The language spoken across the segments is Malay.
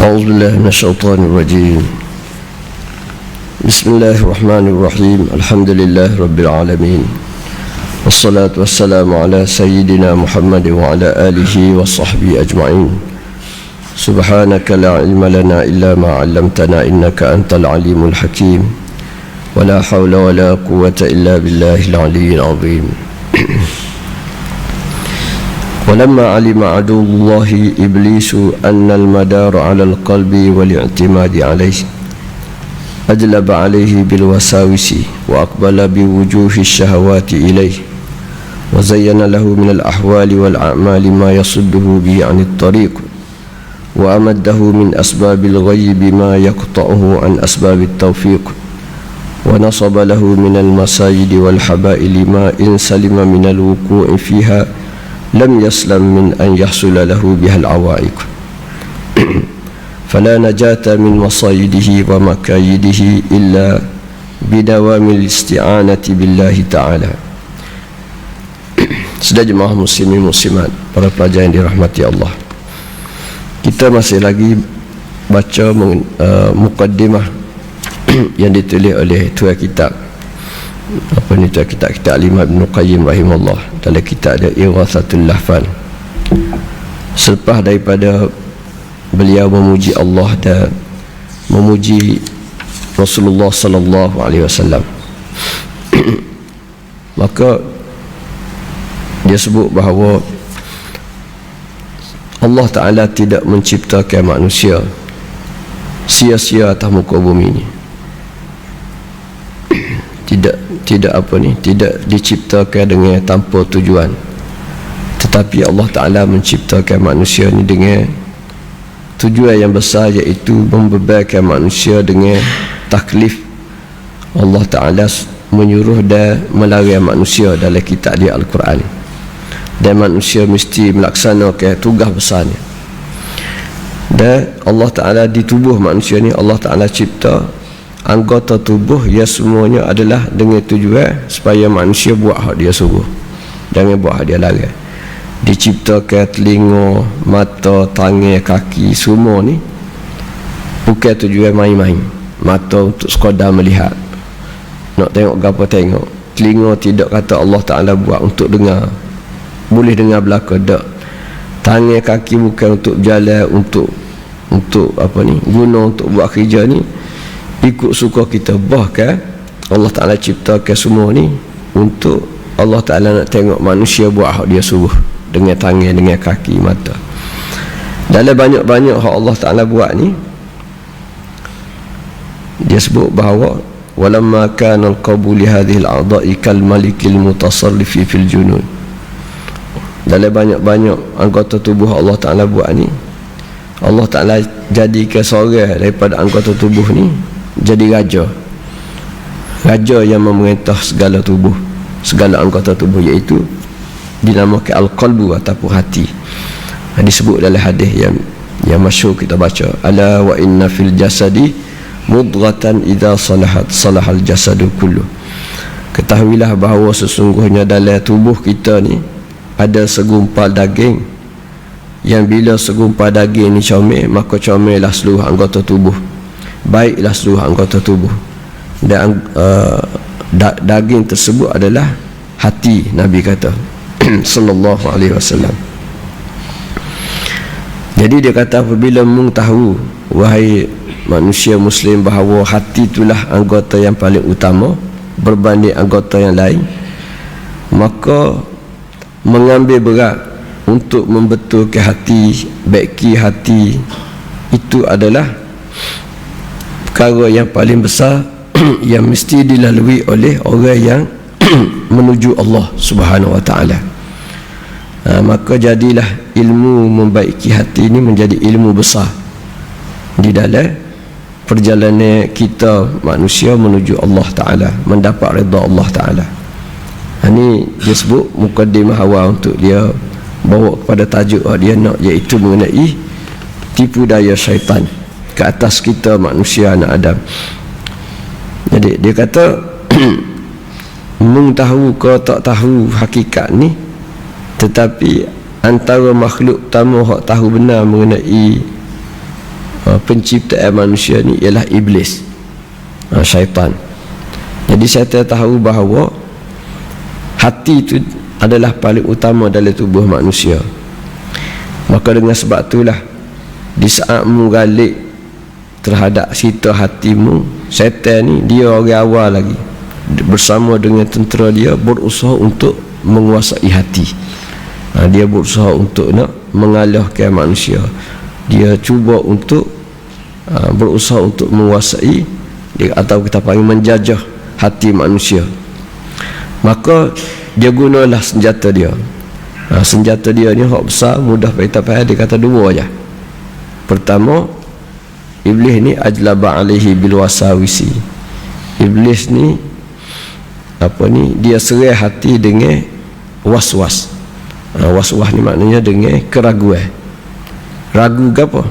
أعوذ بالله من الشيطان الرجيم. بسم الله الرحمن الرحيم. الحمد لله رب العالمين. والصلاة والسلام على سيدنا محمد وعلى آله وصحبه أجمعين. سبحانك لا علم لنا إلا ما علمتنا إنك أنت العليم الحكيم. ولا حول ولا قوة إلا بالله العلي العظيم. ولما علم عدو الله إبليس أن المدار على القلب والاعتماد عليه أجلب عليه بالوساوس وأقبل بوجوه الشهوات إليه وزين له من الأحوال والأعمال ما يصده به عن الطريق وأمده من أسباب الغي بما يقطعه عن أسباب التوفيق ونصب له من المساجد والحبائل ما إن سلم من الوقوع فيها لم يسلم من أن يحصل له بها العوائق فلا نجاة من مصايده ومكايده إلا بدوام الاستعانة بالله تعالى Sudah jemaah muslimin muslimat Para pelajar yang dirahmati Allah Kita masih lagi Baca uh, Mukaddimah Yang ditulis oleh Tuan Kitab apa ni tu kitab kitab Alimah bin Qayyim rahimahullah. Dalam kitab dia Irathatul Lahfan. Selepas daripada beliau memuji Allah dan memuji Rasulullah sallallahu alaihi wasallam maka dia sebut bahawa Allah Ta'ala tidak menciptakan manusia sia-sia atas muka bumi ini tidak tidak apa ni tidak diciptakan dengan tanpa tujuan. Tetapi Allah Taala menciptakan manusia ni dengan tujuan yang besar iaitu membebankan manusia dengan taklif. Allah Taala menyuruh dan melarang manusia dalam kitab dia Al-Quran. Dan manusia mesti melaksanakan tugas besarnya dan Allah Taala di tubuh manusia ni Allah Taala cipta anggota tubuh ya semuanya adalah dengan tujuan supaya manusia buat hak dia suruh jangan buat hak dia larang diciptakan telinga mata tangan kaki semua ni bukan tujuan main-main. Mata untuk sekadar melihat. Nak tengok apa tengok. Telinga tidak kata Allah Ta'ala buat untuk dengar. Boleh dengar belakang tak. Tangan kaki bukan untuk jalan untuk untuk apa ni guna untuk buat kerja ni ikut suka kita bahkan Allah Ta'ala ciptakan semua ni untuk Allah Ta'ala nak tengok manusia buat hak dia suruh dengan tangan, dengan kaki, mata. Dalam banyak-banyak hak Allah Ta'ala buat ni dia sebut bahawa walamma kana al-qabuli hadhihi al-a'dha'i kal malikil mutasarrifi fil junun. Dalam banyak-banyak anggota tubuh Allah Ta'ala buat ni Allah Ta'ala jadikan seorang daripada anggota tubuh ni jadi raja. Raja yang memerintah segala tubuh segala anggota tubuh iaitu dinamakan al-qalbu ataupun hati. Disebut dalam hadis yang yang masyhur kita baca ala wa inna fil jasadi mudghatan idza salahat salahal jasadu kullu. Ketahuilah bahawa sesungguhnya dalam tubuh kita ni ada segumpal daging yang bila segumpal daging ni comel maka comellah seluruh anggota tubuh baiklah seluruh anggota tubuh dan uh, da daging tersebut adalah hati Nabi kata. Sallallahu alaihi wasallam. Jadi dia kata apabila mung tahu wahai manusia muslim bahawa hati itulah anggota yang paling utama berbanding anggota yang lain maka mengambil berat untuk membetulkan hati baiki hati itu adalah perkara yang paling besar yang mesti dilalui oleh orang yang menuju Allah Subhanahu wa taala. Ha, maka jadilah ilmu membaiki hati ini menjadi ilmu besar di dalam perjalanan kita manusia menuju Allah taala mendapat redha Allah taala. Ha, ini dia sebut mukaddimah awal untuk dia bawa kepada tajuk dia nak iaitu mengenai tipu daya syaitan ke atas kita manusia anak Adam. Jadi dia kata mung tahu ke tak tahu hakikat ni tetapi antara makhluk utama hak tahu benar mengenai uh, penciptaan manusia ni ialah iblis uh, syaitan. Jadi saya tahu bahawa hati itu adalah paling utama dalam tubuh manusia. Maka dengan sebab itulah di saat menggalik terhadap sita hatimu syaitan ni dia orang awal lagi. Bersama dengan tentera dia berusaha untuk menguasai hati. Ha, dia berusaha untuk nak mengalahkan manusia. Dia cuba untuk ha, berusaha untuk menguasai atau kita panggil menjajah hati manusia. Maka dia gunalah senjata dia. Ha, senjata dia ni hak besar mudah kita faham dia kata dua aja pertama iblis ni ajlaba alaihi bil wasawisi. Iblis ni apa ni dia serai hati dengan was-was. Ha, was-was ni maknanya dengan keraguan. Ragu ke apa?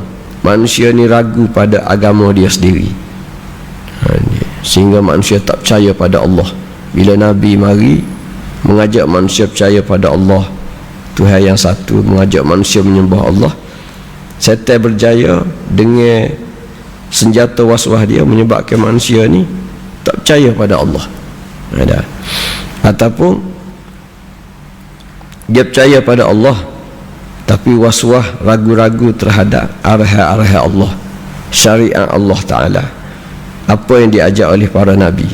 Manusia ni ragu pada agama dia sendiri. Ha, sehingga manusia tak percaya pada Allah. Bila Nabi mari mengajak manusia percaya pada Allah. Tuhan yang satu mengajak manusia menyembah Allah. Setan berjaya dengan senjata waswah dia menyebabkan manusia ni tak percaya pada Allah. Ada ataupun dia percaya pada Allah tapi waswah ragu-ragu terhadap arah-arah Allah syariat Allah Ta'ala. Apa yang diajak oleh para Nabi?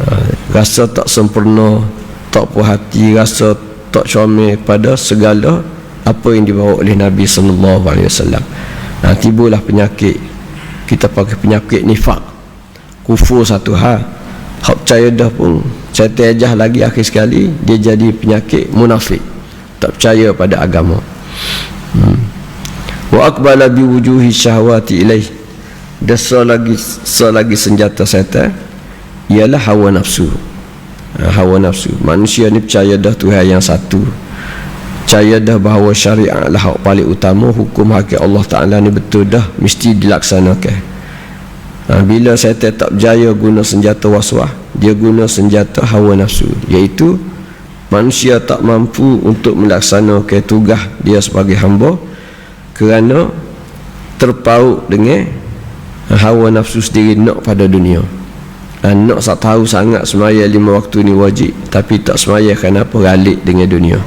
Uh, rasa tak sempurna tak puas hati rasa tak comel pada segala apa yang dibawa oleh Nabi wasallam. Nah, tibalah penyakit kita pakai penyakit nifak. Kufur satu hal. Hak percaya dah pun saya terjah lagi akhir sekali dia jadi penyakit munafik. Tak percaya pada agama. Hmm. Wa aqbala bi wujuhi syahwati ilaih. Dasa lagi selagi senjata setan ialah hawa nafsu. Ha, hawa nafsu manusia ni percaya dah Tuhan yang satu percaya dah bahawa syariat lah paling utama hukum hakim Allah Ta'ala ni betul dah mesti dilaksanakan. Ha, bila saya tak berjaya guna senjata waswah dia guna senjata hawa nafsu iaitu manusia tak mampu untuk melaksanakan tugas dia sebagai hamba kerana terpaut dengan hawa nafsu sendiri nak pada dunia. Dan nak tak tahu sangat semaya lima waktu ni wajib tapi tak semaya kenapa galik dengan dunia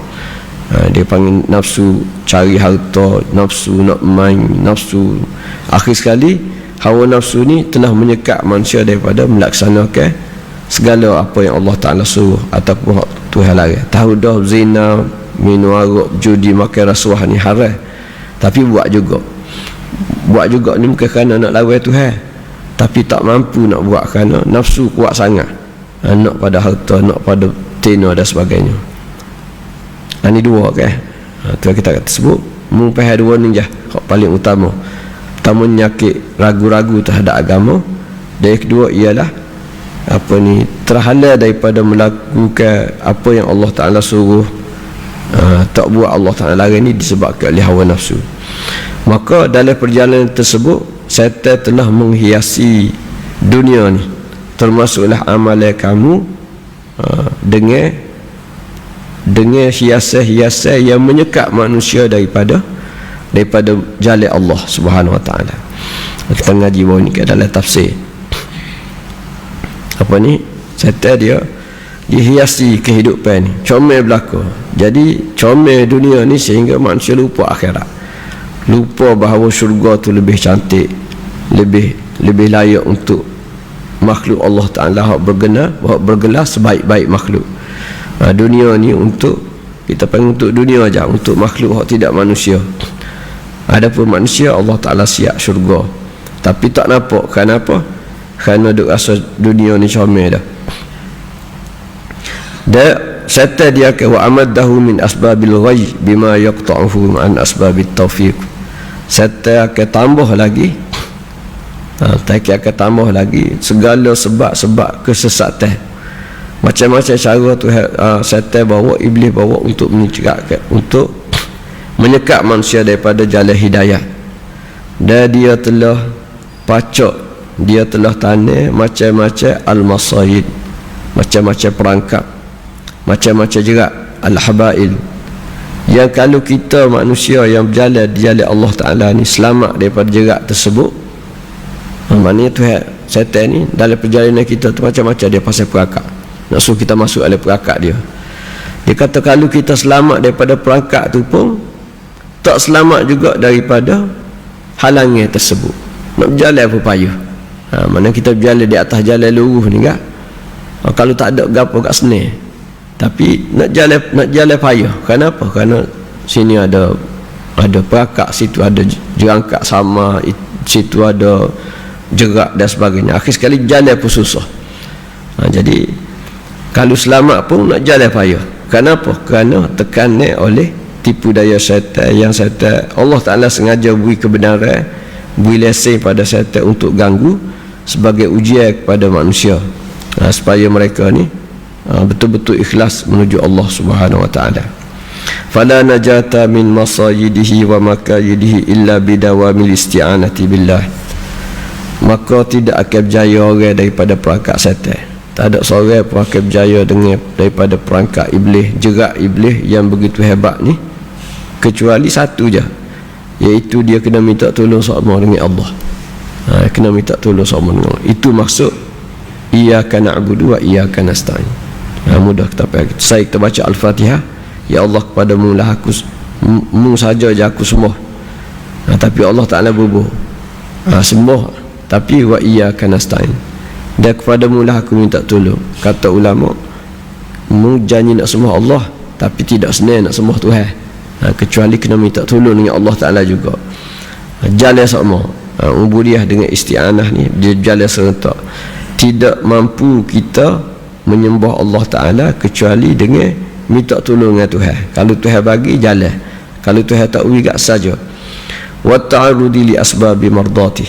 ha, dia panggil nafsu cari harta nafsu nak main nafsu. Akhir sekali hawa nafsu ni telah menyekat manusia daripada melaksanakan segala apa yang Allah Ta'ala suruh ataupun Tuhan lari. Tahu dah zina minum arak judi makan rasuah ni haram. Tapi buat juga. Buat juga ni bukan kerana nak lawan Tuhan. Tapi tak mampu nak buat kerana nafsu kuat sangat. Ha, nak pada harta nak pada tena dan sebagainya ha, ini dua kan ha, tu kita kata sebut. Mumpah dua ni je yang paling utama. Pertama nyakit ragu-ragu terhadap agama. Dan kedua ialah apa ni terhala daripada melakukan apa yang Allah Ta'ala suruh uh, tak buat Allah Ta'ala larang ni disebabkan oleh hawa nafsu. Maka dalam perjalanan tersebut syaitan telah menghiasi dunia ni termasuklah amalan kamu uh, dengan dengan hiasan-hiasan yang menyekat manusia daripada daripada jalan Allah Subhanahu Wa Taala. Kita ngaji bawah ni kat dalam tafsir. Apa ni? Syaitan dia dihiasi kehidupan ni. Comel belaka. Jadi comel dunia ni sehingga manusia lupa akhirat lupa bahawa syurga tu lebih cantik lebih lebih layak untuk makhluk Allah Ta'ala yang bergenar yang bergelar sebaik-baik makhluk ha, dunia ni untuk kita panggil untuk dunia aja untuk makhluk yang tidak manusia. Adapun manusia Allah Ta'ala siap syurga. Tapi tak nampak kenapa kerana duk rasa dunia ni comel dah. Dan syaitan dia ke wa amaddahu min asbabil ghayy bima yaqta'uhu an asbabit tawfiq. Serta akan tambah lagi ha, tak akan tambah lagi segala sebab-sebab kesesatan macam-macam cara tu ha, setan bawa iblis bawa untuk menyekat untuk menyekat manusia daripada jalan hidayah. Dan dia telah pacok dia telah tanah macam-macam yang kalau kita manusia yang berjalan di jalan Allah Ta'ala ni selamat daripada jerat tersebut ha, maknanya tu setan ni dalam perjalanan kita tu macam-macam dia pasal perakak nak suruh kita masuk dalam perakak dia. Dia kata kalau kita selamat daripada perangkap tu pun tak selamat juga daripada halangan tersebut. Nak berjalan apa payah? Ha, mana kita berjalan di atas jalan lurus ni kan ha, kalau tak ada gapo kat sini. Tapi nak jalan nak jalan payah. Kenapa? Kerana sini ada ada perakak situ ada jerangkak sama situ ada jerak dan sebagainya. Akhir sekali jalan pun susah. Ha, jadi kalau selamat pun nak jalan payah kenapa kerana tekanan oleh tipu daya syaitan yang syaitan Allah Ta'ala sengaja beri kebenaran beri lesen pada syaitan untuk ganggu sebagai ujian kepada manusia ha, supaya mereka ni Ha, betul-betul ikhlas menuju Allah Subhanahu wa taala. Fala najata min masayidihi wa makayidihi illa bidawamil isti'anati billah. Maka tidak akan berjaya orang daripada perangkap setan. Tak ada seorang pun akan berjaya dengan daripada perangkap iblis, jerat iblis yang begitu hebat ni kecuali satu je. Iaitu dia kena minta tolong sama dengan Allah. Ha, kena minta tolong sama dengan Allah. Itu maksud iyyaka na'budu wa iyyaka nasta'in ha, mudah kita pergi saya kita baca Al-Fatihah Ya Allah kepada mu lah aku mu saja je aku semua ha, tapi Allah Ta'ala bubuh ha, semua tapi wa iya kanastain dan kepada mu lah aku minta tolong. Kata ulama mu janji nak semua Allah tapi tidak senang nak semua Tuhan. Ha, kecuali kena minta tolong dengan Allah Ta'ala juga. Ha, jalan sama. Ha, ubudiah dengan isti'anah ni dia jalan serentak tidak mampu kita menyembah Allah Ta'ala kecuali dengan minta tolong dengan Tuhan. Kalau Tuhan bagi jalan. Kalau Tuhan tak beri tak saja. Wa ta'arudi li asbabi mardati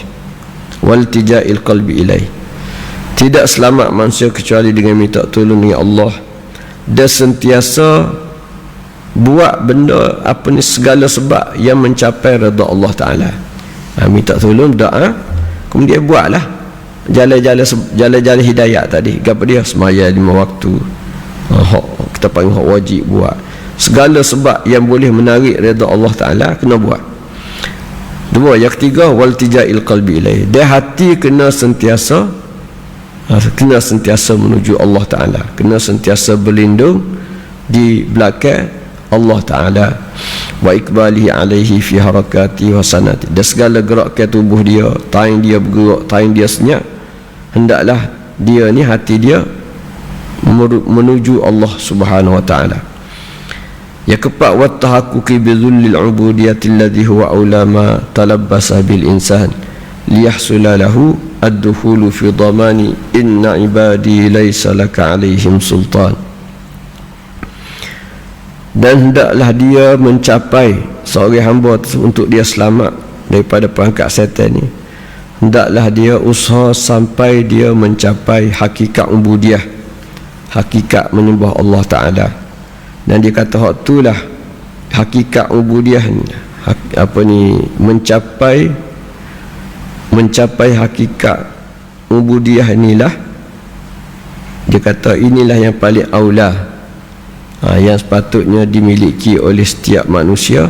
wal tija'il qalbi ilai tidak selamat manusia kecuali dengan minta tolong dengan Allah. Dan sentiasa buat benda apa ni segala sebab yang mencapai redha Allah Ta'ala. Ha, minta tolong doa kemudian buatlah. Jalan-jalan jalan-jalan hidayah tadi. Gapo dia? Semaya lima waktu. Oh, kita panggil hak wajib buat. Segala sebab yang boleh menarik redha Allah taala kena buat. Dua yang ketiga wal tijail qalbi ilaih. Dia hati kena sentiasa ha, kena sentiasa menuju Allah taala. Kena sentiasa berlindung di belakang Allah taala. Wa ikbalihi alaihi fi harakati wa sanati. Dan segala gerak tubuh dia taing dia bergerak taing dia senyap hendaklah dia ni hati dia menuju Allah Subhanahu wa taala. Ya kepak wa tahaqquqi bi dhullil ubudiyyati alladhi huwa ulama talabbasa bil insan liyahsula lahu ad-dukhulu fi dhamani inna ibadi laysa laka alaihim sultan dan hendaklah dia mencapai seorang hamba untuk dia selamat daripada perangkap setan ni. Hendaklah dia usaha sampai dia mencapai hakikat ubudiah hakikat menyembah Allah Ta'ala. Dan dia kata hak itulah hakikat ubudiah ni apa ni mencapai mencapai hakikat ubudiah inilah dia kata inilah yang paling aula. Ha, yang sepatutnya dimiliki oleh setiap manusia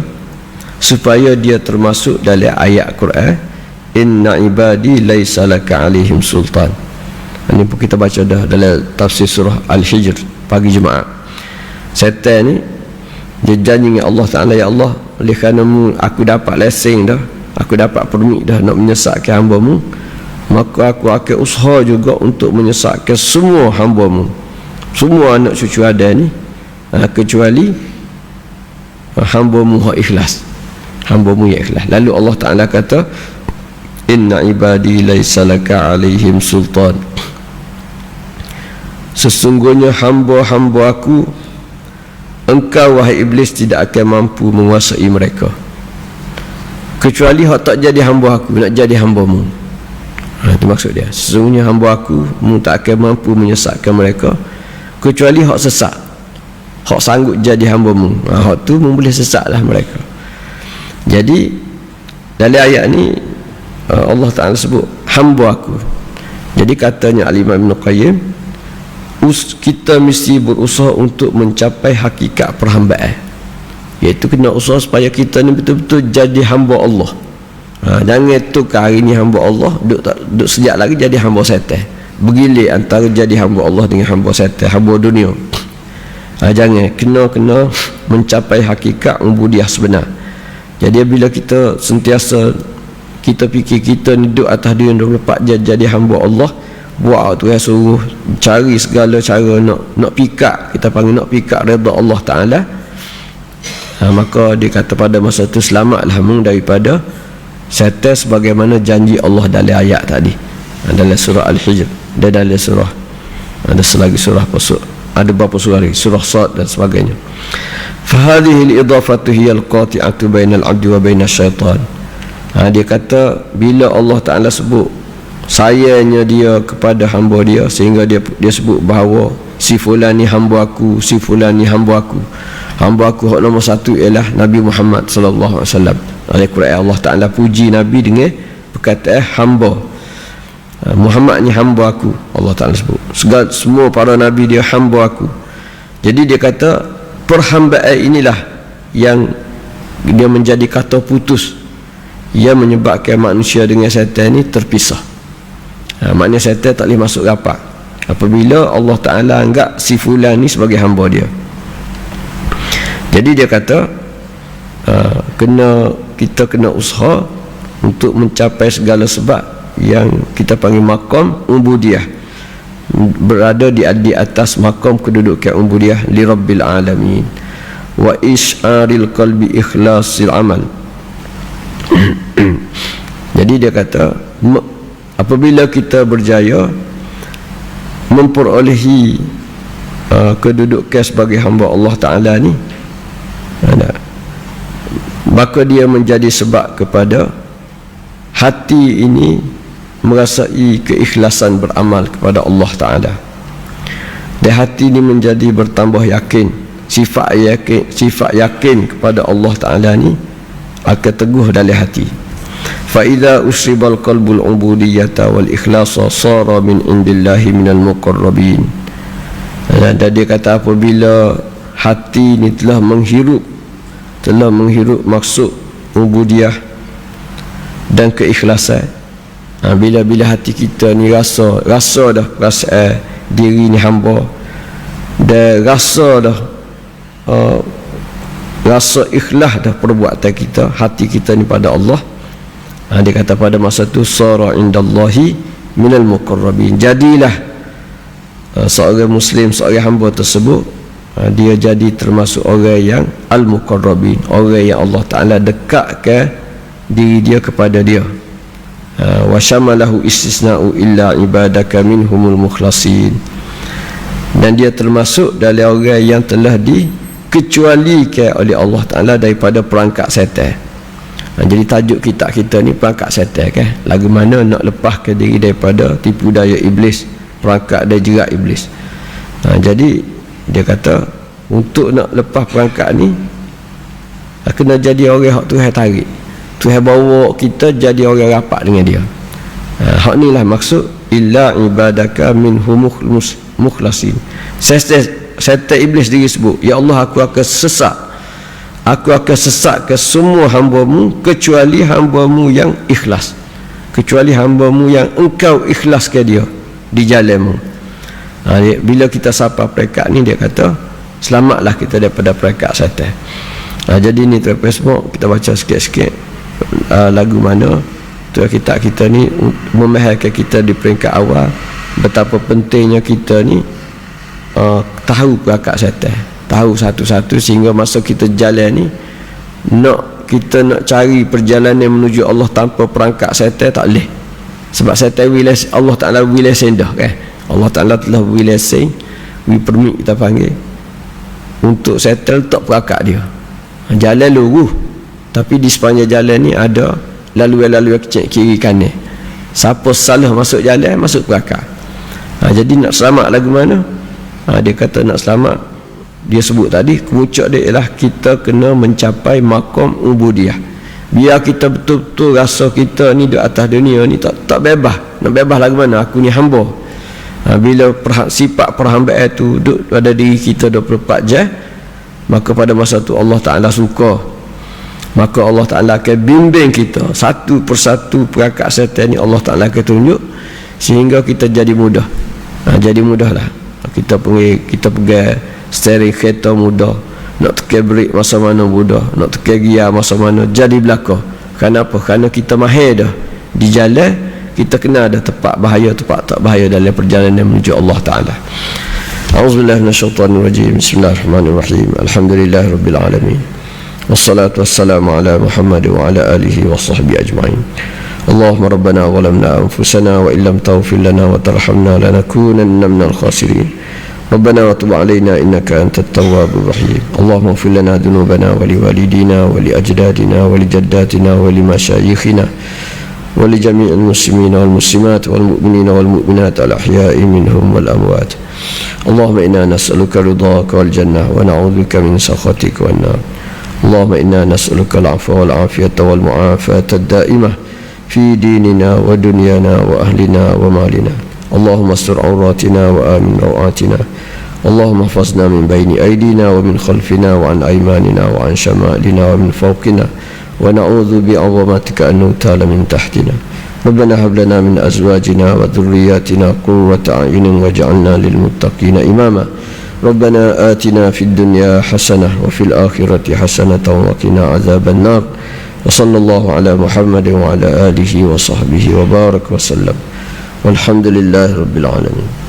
supaya dia termasuk dalam ayat Quran inna ibadi laisa laka alaihim sultan. Ini pun kita baca dah dalam tafsir surah al-hijr pagi jumaat. Setan ni dia janji dengan Allah Ta'ala ya Allah oleh kerana aku dapat lesen dah aku dapat permit dah nak menyesatkan hamba mu maka aku akan usaha juga untuk menyesatkan semua hamba mu semua anak cucu ada ni. Ha, kecuali ha, hamba mu ikhlas. Hamba mu yang ikhlas. Lalu Allah Ta'ala kata Inna ibadi laysa laka alaihim sultan. Sesungguhnya hamba-hamba aku Engkau wahai iblis tidak akan mampu menguasai mereka Kecuali hak tak jadi hamba aku Nak jadi hambamu. Ha, Itu maksud dia. Sesungguhnya hamba aku Mu tak akan mampu menyesatkan mereka Kecuali hak sesat. Hak sanggup jadi hambamu. Ha, Hak tu boleh sesatlah mereka. Jadi Dalam ayat ni uh, Allah Ta'ala sebut hamba aku. Jadi katanya Al-Imam Ibn Qayyim kita mesti berusaha untuk mencapai hakikat perhambaan iaitu kena usaha supaya kita ni betul-betul jadi hamba Allah. Ha, jangan tukar hari ni hamba Allah duduk, tak, duduk sejak lagi jadi hamba setan bergilir antara jadi hamba Allah dengan hamba setan hamba dunia. Ha, jangan kena kena mencapai hakikat ubudiah sebenar. Jadi bila kita sentiasa kita fikir kita ni duduk atas dunia 24 jam jadi hamba Allah buat tu ya suruh cari segala cara nak nak pikat. Kita panggil nak pikat redha Allah Taala ha, maka dia kata pada masa tu selamatlah mung daripada setan sebagaimana janji Allah dalam ayat tadi. Ha, dalam surah al-hijr. Dan dalam surah. Ada selagi surah pasuk. Ada beberapa surah lagi surah sad dan sebagainya. Al-idafatu hiya al-qati'atu bainal 'abdi wa bainasy syaitan. Ha, dia kata bila Allah Taala sebut sayangnya dia kepada hamba dia sehingga dia dia sebut bahawa si fulan ni hamba aku si fulan ni hamba aku hamba aku hak nombor satu ialah Nabi Muhammad sallallahu alaihi wasallam. Oleh Quran Allah Taala puji Nabi dengan perkataan hamba. Ha, Muhammad ni hamba aku Allah Taala sebut. Segala semua para nabi dia hamba aku. Jadi dia kata perhambaan inilah yang dia menjadi kata putus. Yang menyebabkan manusia dengan syaitan ini terpisah. Ha, maknanya syaitan tak boleh masuk rapat. Apabila Allah Ta'ala anggap si fulan ni sebagai hamba dia jadi dia kata uh, kena kita kena usaha untuk mencapai segala sebab yang kita panggil makam ubudiah. Berada di, di atas makam kedudukan ubudiah li rabbil alamin. Wa is'aril qalbi ikhlasil amal. Jadi dia kata apabila kita berjaya memperolehi uh, kedudukan sebagai hamba Allah Ta'ala ni maka dia menjadi sebab kepada hati ini merasai keikhlasan beramal kepada Allah Ta'ala dan hati ini menjadi bertambah yakin sifat yakin sifat yakin kepada Allah Ta'ala ni akan teguh dalam hati فإذا أصيب القلب العبودية والإخلاص صار من عند الله من المقربين dan dia kata apabila hati ni telah menghirup telah menghirup maksud ubudiah dan keikhlasan. Ha, bila-bila hati kita ni rasa rasa dah rasa eh, diri ni hamba dan rasa dah uh, rasa ikhlas dah perbuatan kita hati kita ni pada Allah. Ha, dia kata pada masa tu sara indallahi minal muqarrabin. Jadilah uh, seorang muslim seorang hamba tersebut dia jadi termasuk orang yang al muqarrabin orang yang Allah Taala dekatkan diri dia kepada dia uh, wa syamalahu istisna'u illa ibadaka minhumul mukhlasin dan dia termasuk dalam orang yang telah dikecualikan oleh Allah Taala daripada perangkap setan Ha, jadi tajuk kitab kita ni perangkat setan kan. Lagu mana nak lepaskan diri daripada tipu daya iblis, perangkat dan jerat iblis. Jadi dia kata untuk nak lepas perangkat ni kena jadi orang hak Tuhan tarik. Tuhan bawa kita jadi orang rapat dengan dia. Ha, hak ni lah maksud illa ibadaka min humukhmus mukhlasin. Setan setan iblis diri sebut, ya Allah aku akan sesak aku akan sesatkan semua hambamu kecuali hambamu yang ikhlas kecuali hambamu yang engkau ikhlaskan dia di jalanmu ha, bila kita sapa perekat ni dia kata selamatlah kita daripada perekat syaitan ha, jadi ni tuan Facebook kita baca sikit-sikit uh, lagu mana tuan kita kita ni memahalkan kita di peringkat awal betapa pentingnya kita ni uh, tahu perekat syaitan tahu satu-satu sehingga masa kita jalan ni nak kita nak cari perjalanan menuju Allah tanpa perangkat setan tak boleh. Sebab setan wilayah Allah Ta'ala wilayah sendah kan Allah Ta'ala telah wilayah sen we permit kita panggil untuk setan letak perangkat dia. Jalan lurus tapi di sepanjang jalan ni ada laluan-laluan kecil kiri kanan. Siapa salah masuk jalan masuk perangkat ha, jadi nak selamat lagu mana? Ha, dia kata nak selamat dia sebut tadi kemuncak dia ialah kita kena mencapai makom ubudiah. Biar kita betul-betul rasa kita ni di atas dunia ni tak tak bebas. Nak bebas lagu mana? Aku ni hamba ha, bila perha, sifat perhambaan tu duduk pada diri kita 24 jam maka pada masa itu Allah Ta'ala suka. Maka Allah Ta'ala akan bimbing kita satu persatu perangkat setan ni Allah Ta'ala akan tunjuk sehingga kita jadi mudah. Ha, jadi mudah lah. Kita pergi kita pergi steering kereta mudah nak tekan break masa mana mudah nak tekan gear masa mana jadi belakang kenapa? kerana kita mahir dah di jalan kita kena ada tempat bahaya tempat tak bahaya dalam perjalanan menuju Allah Ta'ala. بسم الله الرحمن الرحيم الحمد لله رب العالمين والصلاة والسلام على محمد وعلى آله وصحبه أجمعين اللهم ربنا ظلمنا أنفسنا وإن لم تغفر لنا وترحمنا لنكونن من الخاسرين ربنا وتب علينا إنك أنت التواب الرحيم اللهم اغفر لنا ذنوبنا ولوالدينا ولأجدادنا ولجداتنا ولمشايخنا ولجميع المسلمين والمسلمات والمؤمنين والمؤمنات الأحياء منهم والأموات. اللهم إنا نسألك رضاك والجنة ونعوذ بك من سخطك والنار. اللهم إنا نسألك العفو والعافية والمعافاة الدائمة في ديننا ودنيانا وأهلنا ومالنا. اللهم استر عوراتنا وآمن روعاتنا. اللهم احفظنا من بين أيدينا ومن خلفنا وعن أيماننا وعن شمالنا ومن فوقنا. ونعوذ بعظمتك أن نغتال من تحتنا. ربنا هب لنا من أزواجنا وذرياتنا قرة أعين واجعلنا للمتقين إماما. ربنا آتنا في الدنيا حسنة وفي الآخرة حسنة وقنا عذاب النار. وصلى الله على محمد وعلى آله وصحبه وبارك وسلم. والحمد لله رب العالمين.